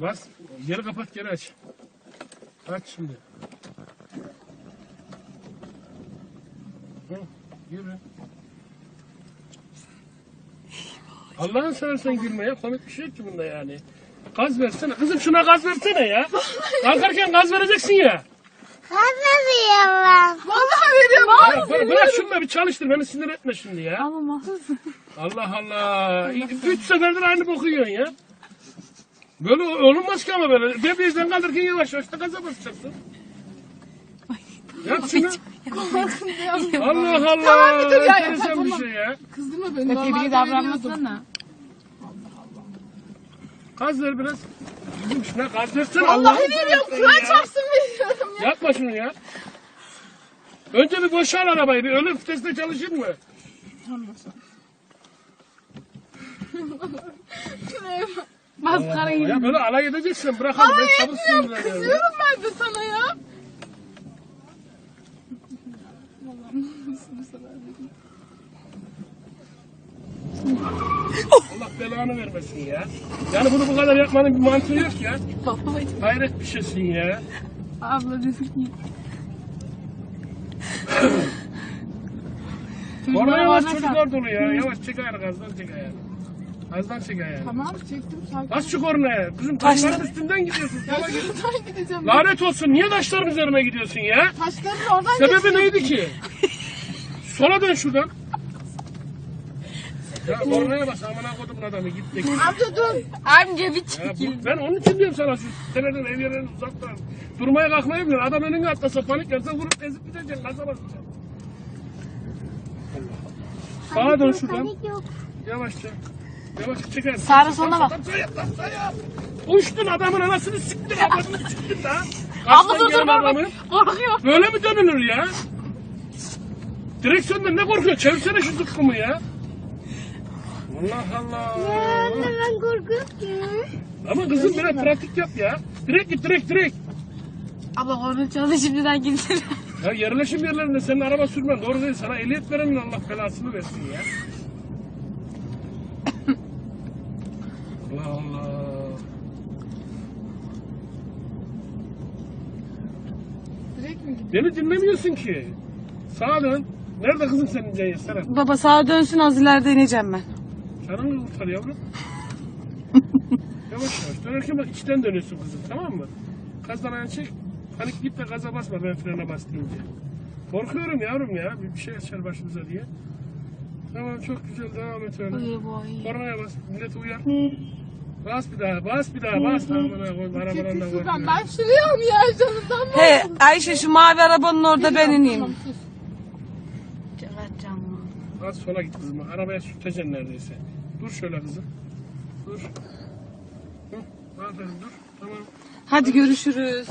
Bas. Geri kapat geri aç. Aç şimdi. Hı, yürü. Allah'ın seversen gülme ya. Komik bir şey yok ki bunda yani. Gaz versene. Kızım şuna gaz versene ya. Kalkarken gaz vereceksin ya. Anlamıyorum. Vallahi veriyorum. Ya bırak, bırak şunu da bir çalıştır. Beni sinir etme şimdi ya. Ama mahsus. Allah Allah. Üç seferdir aynı boku yiyorsun ya. Böyle olunmaz ki ama böyle. Debriyajdan kaldırırken yavaş yavaş da gaza basacaksın. Yap şunu. Allah Allah. Tamam, bir dur ya, Enteresan tamam. bir şey ya. Kızdırma beni. Normalde davranmasana. Gaz ver biraz. Kızım şuna gaz versene. Allah'ını veriyorum. Kur'an çarpsın veriyorum ya. Yapma şunu ya. Önce bir boşal arabayı. Bir ölüm vitesle çalışır mı? Maskarayı. Ya böyle alay edeceksin. Bırakalım. Ben çabuk sinirleniyorum. ya. Kızıyorum ben de sana ya. Allah belanı vermesin ya. Yani bunu bu kadar yapmanın bir mantığı yok ya. Babacım. Hayret bir şeysin ya. Abla desin ki. Orada yavaş çocuklar dolu ya. Yavaş çek ayağını gazdan çek ayağını. Gazdan çek ayağını. Tamam çektim sakin. Bas şu kornaya. Kızım taşların üstünden gidiyorsun. Ya Sola git. şuradan gideceğim. Lanet olsun. Niye taşların üzerine gidiyorsun ya? Taşların oradan Sebebi neydi ki? Sola dön şuradan. Ya kornaya bas. Amına kodumun adamı. Git de git. Amca dur. Amca bir Ya çekil. bu, ben onun için diyorum sana şu sitelerin ev yerlerini uzaktan. Durmaya kalkmayı bilir. Adam önüne atlasa panik yapsa vurup ezip gideceksin. Gaza basacaksın. Sağa dön şuradan. Panik yok. Yavaşça. Sağa sola bak. Lan yap lan yap. Uçtun adamın anasını siktin adamını siktin lan. Abla dur dur adamı. Korkuyor. Böyle mi dönülür ya? Direksiyonda ne korkuyor? Çevirsene şu zıkkımı ya. Allah Allah. Ya anne ben korkuyorum ki. Ama kızım biraz pratik yap ya. Direkt git direkt direkt. Abla korna çaldı şimdiden gitsin. Ya yerleşim yerlerinde senin araba sürmen doğru değil. Sana ehliyet verenin Allah belasını versin ya. Allah Allah. Direkt mi gidiyor? Beni dinlemiyorsun ki. Sağa dön. Nerede kızım senin Ceyhan Serap? Baba sağa dönsün az ileride ineceğim ben. Canını kurtar yavrum. yavaş yavaş. Dönerken bak içten dönüyorsun kızım tamam mı? Gazdan ayağını çek. Panik git de gaza basma ben frene bas deyince. Korkuyorum yavrum ya. Bir, bir şey açar başımıza diye. Tamam çok güzel devam et öyle. Kornaya bas. Millet uyar. Bas bir daha, bas bir daha, bas. Amına koy, arabadan da şuradan. Ben şuraya ya canımdan mı? He Ayşe şu mavi arabanın orada ben ineyim. Evet canım. Az sola git kızım. Arabaya sürteceksin neredeyse. Dur şöyle kızım. Dur. Hı, aferin dur. Tamam. Hadi görüşürüz.